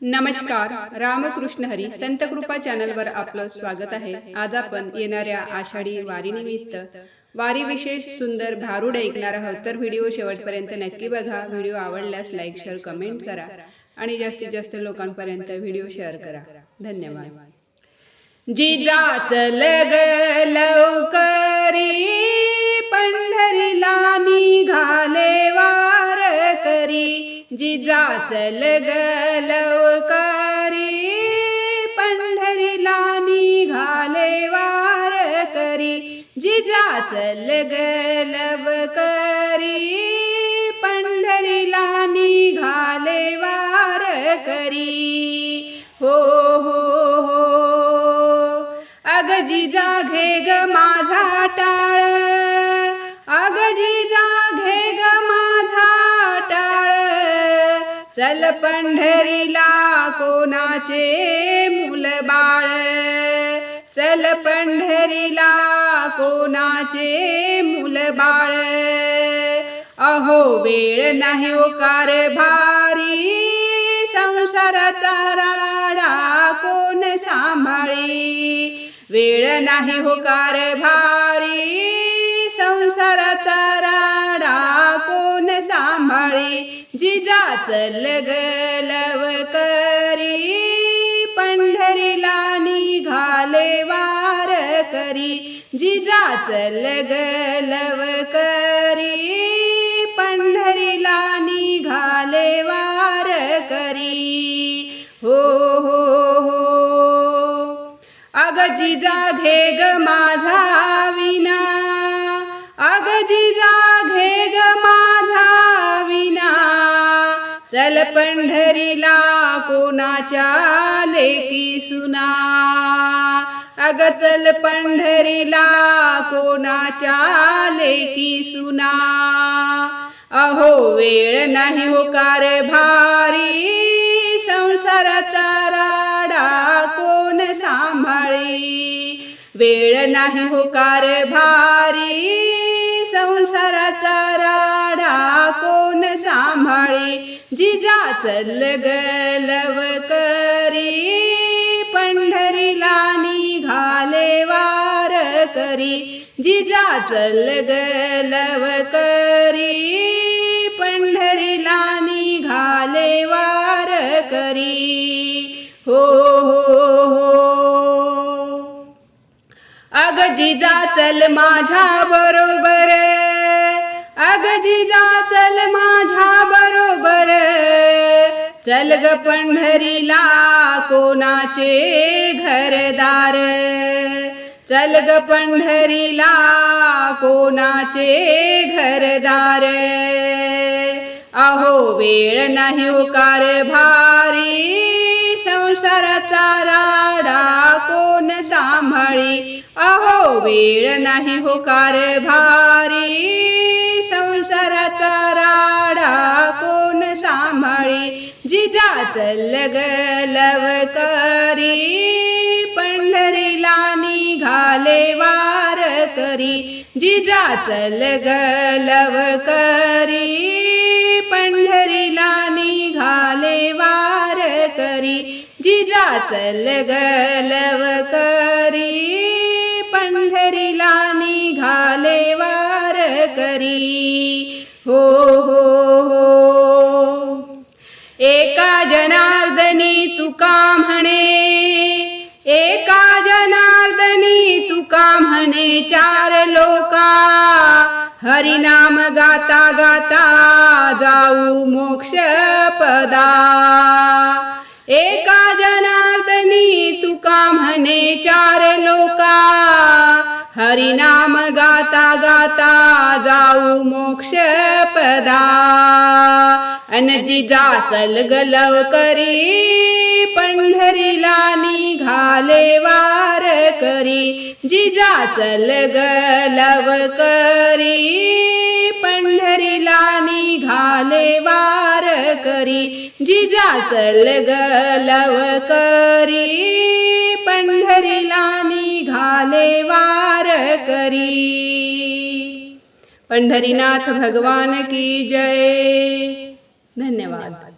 नमस्कार रामकृष्ण हरी संत कृपा चॅनलवर आपलं स्वागत आहे. आज आपण येणाऱ्या आषाढी वारीनिमित्त वारी विशेष सुंदर भारूड ऐकणार आहोत. तर व्हिडिओ शेवटपर्यंत नक्की बघा. व्हिडिओ आवडल्यास लाईक शेअर कमेंट करा आणि जास्तीत जास्त लोकांपर्यंत व्हिडिओ शेअर करा. धन्यवाद. जिजा चल लवकरी जिजा चल गलवकारी पंढरीला निघाले वार करी. जिजा चल गलवकारी पंढरीला निघाले वार करी. हो, हो हो हो. अग जिजा घे ग माझा टाळ. चल पंढरीला कोणाचे मूल बाळ? चल पंढरीला कोणाचे मूल बाळ? अहो वेळ नाही हो ओ भारी संसाराचा राडा कोण सांभाळी? वेळ नाही हो भारी संसाराचा सांभाळी जिजा चल गलव करी पंढरीला निघाले वार करी. जिजा चल गलव करी पंढरीला निघाले वार करी. हो हो हो. अग जिजा घे ग माझा चल पंढरीला कोणाच्या लेकी सुना? अग चल पंढरीला कोणाच्या लेकी सुना? अहो वेळ नाही हो कार भारी संसाराचा राडा कोण सांभाळी? वेळ नाही हो कार भारी संसाराचा राडा कोण सांभाळी? जिजा चल गलव करी पंढरीला निघाले वार करी. जिजा चल गलव करी पंढरीला निघाले वार करी. हो जिजा चल माझ्या बरोबर. अग जिजा चल माझ्या बरोबर. चल ग पंढरीला कोणाचे घरदार. चल ग पंढरीला कोणाचे घरदार. अहो वेळ नाही उकार भारी. संसाराचा राडा कोण सांभाळी? अहो वेळ नाही होकार भारी. संसाराचा राडा कोण सांभाळी? जिजा चल गलव करी. पंढरीला निघाले वार करी. जिजा चल गलव करी. करी जिजा चल गलव करी पंढरीला निघाले वार करी. हो हो हो. एका जनार्दनी तुका म्हणे एका जनार्दनी तुका म्हणे चार लोका. हरिनाम गाता गाता जाऊ मोक्ष पदा. म्हणे चार लोका. हरिनाम गाता गाता जाऊ मोक्ष पदा. अन जिजा चल गलव करी पंढरीला निघाले वार करी. जिजा चल गलव करी पंढरीला निघाले वार करी. जिजा चल गलव करी पंढरीला निघाले वार करी. पंढरीनाथ भगवान की जय. धन्यवाद.